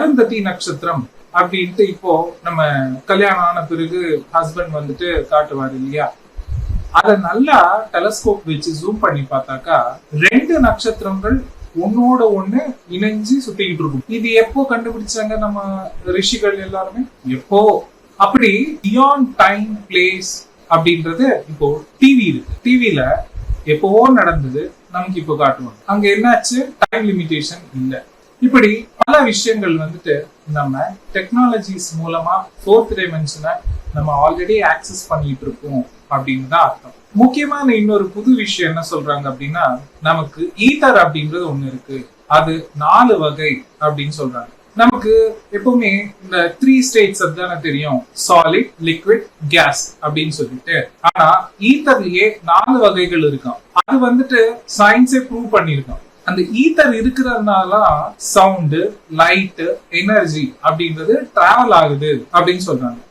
அருந்ததி நட்சத்திரம் அப்படின்ட்டு இப்போ நம்ம கல்யாணம் ஆன பிறகு ஹஸ்பண்ட் வந்துட்டு காட்டுவார் இல்லையா? அதை நல்லா டெலஸ்கோப் வச்சு ஜூம் பண்ணி பார்த்தாக்கா ரெண்டு நட்சத்திரங்கள் ஒன்னோட ஒண்ணு இணைஞ்சு சுத்திக்கிட்டு இருக்கும். இது எப்போ கண்டுபிடிச்சாங்க நம்ம ரிஷிகள் எல்லாருமே? எப்போ? அப்படி பியாண்ட் டைம் பிளேஸ் அப்படின்றது இப்போ டிவி இருக்கு. டிவில எப்பவோ நடந்தது? நமக்கு இப்போ காட்டுவாங்க. அங்க என்னாச்சு? டைம் லிமிடேஷன் இல்லை. இப்படி பல விஷயங்கள் வந்துட்டு நம்ம டெக்னாலஜிஸ் மூலமா ஃபோர்த் டைமென்ஷனை நம்ம ஆல்ரெடி ஆக்சஸ் பண்ணிட்டு இருக்கோம் அப்படின்னு தான் அர்த்தம். முக்கியமான இன்னொரு புது விஷயம் என்ன சொல்றாங்க அப்படின்னா நமக்கு ஈத்தர் அப்படின்றது ஒண்ணு இருக்கு. அது நாலு வகை அப்படின்னு சொல்றாங்க. நமக்கு எப்பவுமே இந்த த்ரீ ஸ்டேட்ஸ் தானே தெரியும். சாலிட் லிக்விட் கேஸ் அப்படின்னு சொல்லிட்டு. ஆனா ஈத்தர்லயே நாலு வகைகள் இருக்கும். அது வந்துட்டு சயின்ஸே ப்ரூவ் பண்ணிருக்கான் அந்த ஈத்தர் இருக்கிறதுனால சவுண்டு லைட்டு எனர்ஜி அப்படின்றது டிராவல் ஆகுது அப்படின்னு சொல்றாங்க.